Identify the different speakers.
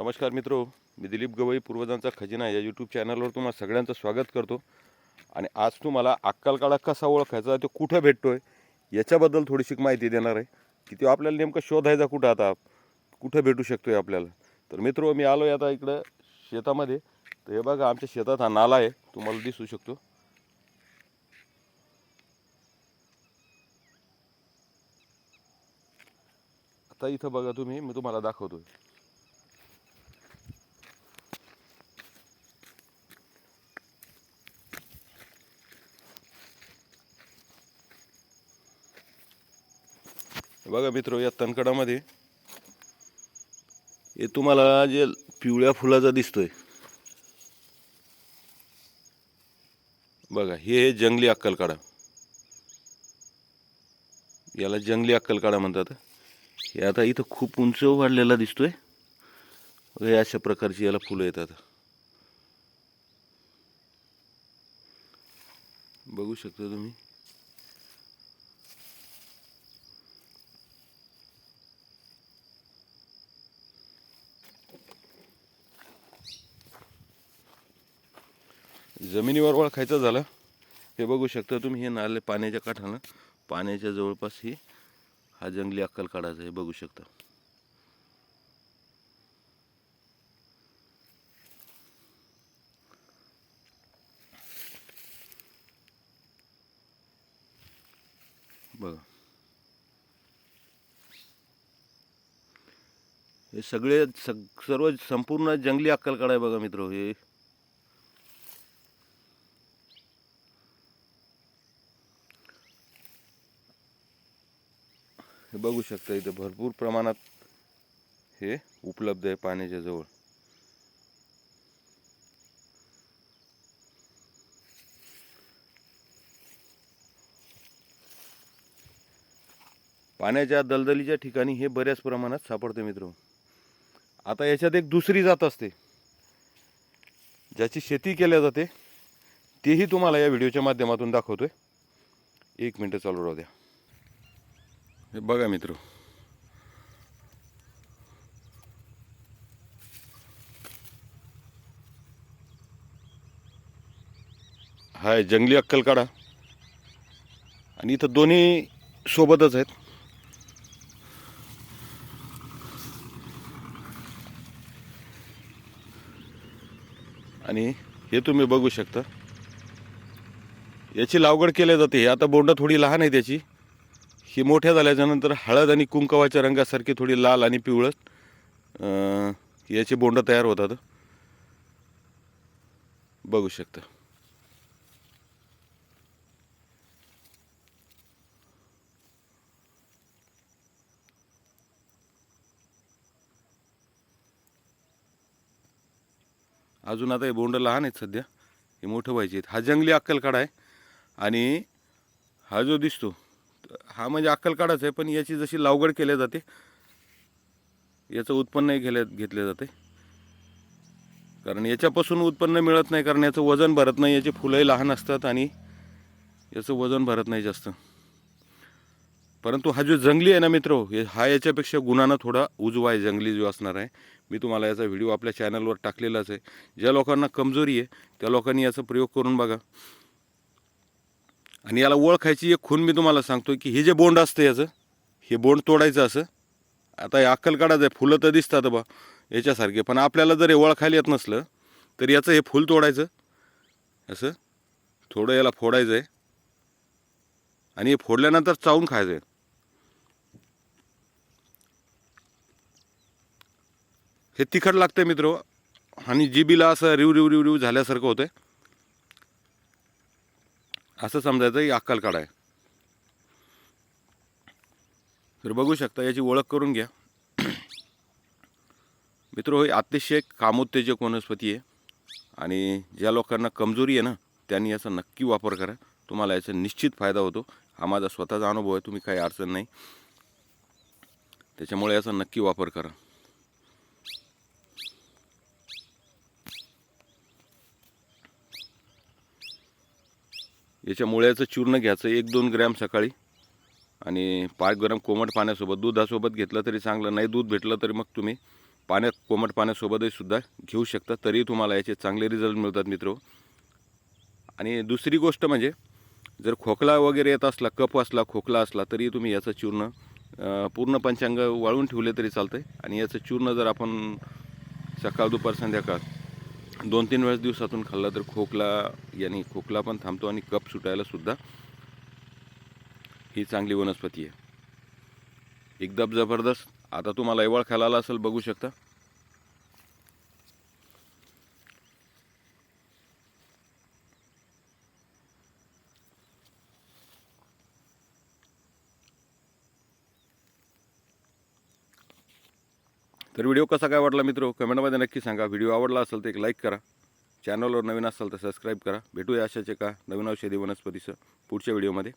Speaker 1: नमस्कार मित्रो मी दिलीप गवई पूर्वजांचा खजिना या यूट्यूब चॅनलवर तुम्हाला सगळ्यांचं स्वागत करतो. आणि आज तुम्हाला अक्कलकाळा कसा ओळखायचा तो कुठं भेटतो आहे याच्याबद्दल थोडीशी माहिती देणार आहे. की तो आपल्याला नेमकं शोधायचा कुठं आता? कुठं भेटू शकतो आहे आपल्याला? तर मित्रो मी आलो आहे आता इकडं शेतामध्ये. तर हे बघा आमच्या शेतात हा नाला आहे. तुम्हाला दिसू शकतो. आता इथं बघा तुम्ही मी तुम्हाला दाखवतोय. बघा मित्र या तनकडामध्ये हे तुम्हाला जे पिवळ्या फुलाचा दिसतोय बघा हे जंगली अक्कलकाडा. याला जंगली अक्कलकाडा म्हणतात. हे आता इथं खूप उंच वाढलेला दिसतोय. हे अशा प्रकारची याला फुलं येतात. बघू शकता तुम्ही. जमिनीवर ओळखायचं झालं हे बघू शकता तुम्ही हे नाले पाण्याच्या काठानं. पाण्याच्या जवळपास ही हा जंगली अक्कल काढायचा हे बघू शकता. बघा. हे सगळे सग सर्व संपूर्ण जंगली अक्कल काढाय बघा मित्र हे हे बघू शकता इथं भरपूर प्रमाणात हे उपलब्ध आहे पाण्याच्या जवळ. पाण्याच्या दलदलीच्या ठिकाणी हे बऱ्याच प्रमाणात सापडते मित्र. आता याच्यात एक दुसरी जात असते. ज्याची शेती केल्या जाते तेही तुम्हाला या व्हिडिओच्या माध्यमातून दाखवतोय. एक मिनटं चालू राहू द्या. हे बघा मित्र. हा जंगली जंगली अक्कलकाडा आणि इथं दोन्ही सोबतच आहेत. आणि हे तुम्ही बघू शकता. याची लागवड केली जाते. हे आता बोंड थोडी लहान आहे त्याची हे मोठ्या झाल्याच्यानंतर हळद आणि कुंकवाच्या रंगासारखी थोडी लाल आणि पिवळं याचे बोंड तयार होतात. बघू शकता. अजून आता हे बोंड लहान आहेत सध्या. हे मोठं व्हायचे आहेत. हा जंगली अक्कलकाडा आहे आणि हा जो दिसतो हा म्हणजे अक्कलकाडाच आहे पण याची जशी लावगड केल्या जाते याचं उत्पन्नही घेल्या घेतले जाते. कारण याच्यापासून उत्पन्न मिळत नाही कारण याचं वजन भरत नाही याची फुलंही लहान असतात आणि याचं वजन भरत नाही जास्त. परंतु हा जो जंगली आहे ना मित्र हे हा याच्यापेक्षा गुणानं थोडा उजवा आहे जंगली जो असणार आहे. मी तुम्हाला याचा व्हिडिओ आपल्या चॅनलवर टाकलेलाच आहे. ज्या लोकांना कमजोरी आहे त्या लोकांनी याचा प्रयोग करून बघा. आणि याला ओळखायची एक खून मी तुम्हाला सांगतो की हे जे बोंड असतं याचं हे बोंड तोडायचं असं. आता हे अक्कल काढायचं आहे फुलं तर दिसतात बा याच्यासारखे. पण आपल्याला जर हे ओळखायला येत नसलं तर याचं हे फूल तोडायचं. असं. थोडं याला फोडायचं आहे. आणि हे फोडल्यानंतर चावून खायचं आहे. हे तिखट लागतं मित्र. आणि जिबीला असं रिव रिव रिव रिव झाल्यासारखं होतंय. असं समजायचं ही अक्कल काढाय. तर बघू शकता याची ओळख करून घ्या. मित्र होय अतिशय कामोत्तेजक वनस्पती आहे आणि ज्या लोकांना कमजोरी आहे ना त्यांनी याचा नक्की वापर करा. तुम्हाला याचा निश्चित फायदा होतो. हा माझा स्वतःचा अनुभव आहे तुम्ही काही अडचण नाही. त्याच्यामुळे याचा नक्की वापर करा. याच्या मुळ्याचं चूर्ण घ्यायचं एक दोन ग्रॅम सकाळी. आणि पाच ग्रॅम कोमट पाण्यासोबत दुधासोबत घेतलं तरी चांगलं नाही दूध भेटलं तरी मग तुम्ही पाण्यात कोमट पाण्यासोबतही सुद्धा घेऊ शकता. तरी तुम्हाला याचे चांगले रिझल्ट मिळतात मित्र. आणि दुसरी गोष्ट म्हणजे जर खोकला वगैरे येत असला कप असला खोकला असला तरी तुम्ही याचं चूर्ण पूर्ण पंचांग वाळून ठेवले तरी चालतं आहे आणि याचं चूर्ण जर आपण सकाळ दुपार संध्याकाळ दोन तीन वेळेस दिवसातून खाल्ला तर खोकला याने खोकला पण थांबतो आणि कप सुटायला सुद्धा ही चांगली वनस्पती आहे. एकदम जबरदस्त. आता तुम्हाला एवळ खायला आला असेल बघू शकता. तर व्हिडिओ कसा काय वाटला मित्र? कमेंटमध्ये नक्की सांगा. व्हिडिओ आवडला असेल तर एक लाईक करा. चॅनलवर नवीन असाल तर सबस्क्राईब करा. भेटूया अशाच एका नवीन औषधी वनस्पतीचं पुढच्या व्हिडिओमध्ये